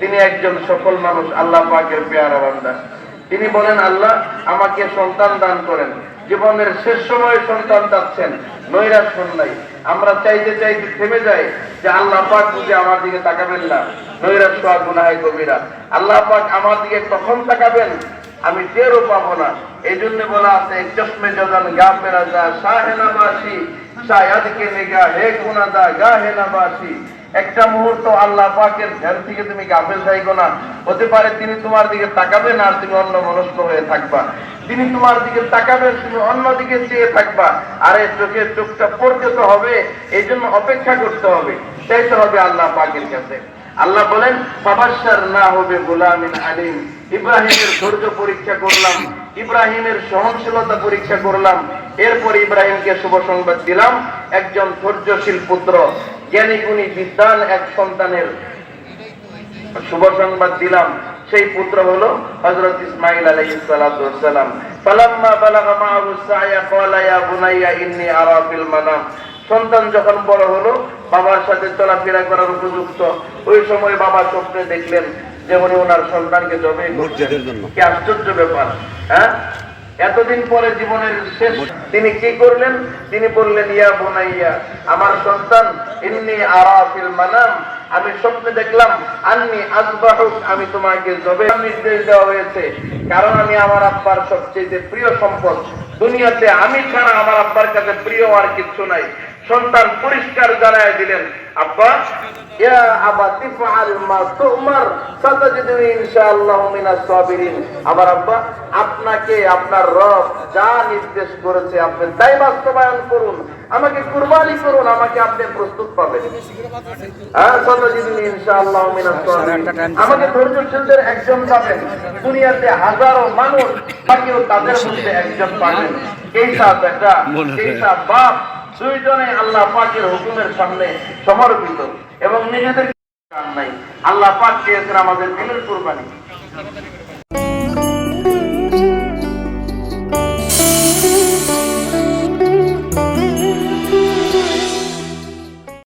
তিনি একজন মানুষ, আল্লাহ পাকের পেয়ারা বান্দা। তিনি বলেন, আল্লাহ আমাকে সন্তান দান করেন। জীবনের শেষ সময়ে সন্তান চাচ্ছেন, নৈরাশ নাই। আমরা চাইতে চাইতে থেমে যাই যে আল্লাহ পাক বুঝে আমার দিকে তাকাবেন না। নৈরাশ হওয়া গুনাহে কবিরা আল্লাহ পাক আমার দিকে কখন তাকাবেন? আমি টেরও পাবো না। এই জন্য বলা আছে, চশমে জদান গা পেরা যা শাহেনা বাসি শায়াদ নেগা, হে গুনাদা গা হে একটা মুহূর্ত আল্লাহ পাকের ধ্যান থেকে তুমি গাফেল যাইগো না। হতে পারে তিনি তোমার দিকে তাকাবেন আর তুমি অন্য মনস্ক হয়ে থাকবা। তিনি তোমার দিকে তাকাবেন তুমি অন্য দিকে চেয়ে থাকবা। আরে চোখের চোখটা পড়তে তো হবে এই জন্য অপেক্ষা করতে হবে, চাইতে হবে আল্লাহ পাকের কাছে। আল্লাহ বলেন বাবাসার না হবে গোলামিন আলিম। ইব্রাহিমের ধৈর্য পরীক্ষা করলাম। ইব্রাহিমের সহনশীলতা পরীক্ষা করলাম। এরপর ইব্রাহিমকে শুভ সংবাদ দিলাম। একজন ধৈর্যশীল পুত্র, জ্ঞানী গুণী বিদ্যান এক সন্তানের শুভ সংবাদ দিলাম। সেই পুত্র হলো ইন্নী আরা মানাম। সন্তান যখন বড় হলো, বাবার সাথে চলাফেরা করার উপযুক্ত। ওই সময় বাবা স্বপ্নে দেখলেন যে উনি ওনার সন্তানকে জবে মসজিদের জন্য। কি আশ্চর্য ব্যাপার হ্যাঁ? এতদিন পরে জীবনের শেষ তিনি কি করলেন? তিনি বললেন ইয়া বোনাইয়া আমার সন্তান ইন্নি আরা ফিল মানাম আমি স্বপ্নে দেখলাম আন্নি আসবাহুক আমি তোমাকে জবে নির্দেশ দেওয়া হয়েছে। কারণ আমি আমার আব্বার সবচেয়ে প্রিয় সম্পদ। দুনিয়াতে আমি ছাড়া আমার আব্বার কাছে প্রিয় আর কিছু নাই। সন্তান পরিষ্কার জানায় দিলেন। আব্বা ইয়া আবা তিফআল মা তুমার সাতাজিদুনি ইনশাআল্লাহ মিনাস সাবিরিন। আবার আব্বা আপনাকে আপনার রব যা নির্দেশ করেছে আপনি তাই বাস্তবায়ন করুন। আমাকে কুরবানি করুন আমাকে আপনি প্রস্তুত পাবেন। হ্যাঁ সাতাজিদুনি ইনশাআল্লাহ মিনাস সাবিরিন। আমাকে ধৈর্যশীলদের একজন পাবেন। দুনিয়াতে হাজারো মানুষ বাকিও তাদের মধ্যে একজন পাবেন। এই সাথ একটা এই বাপ দুইজনে আল্লাহ পাকের হুকুমের সামনে সমর্পিত এবং নিজেদের আল্লাহ পাক দিয়েছেন আমাদের দিনের কুরবানি।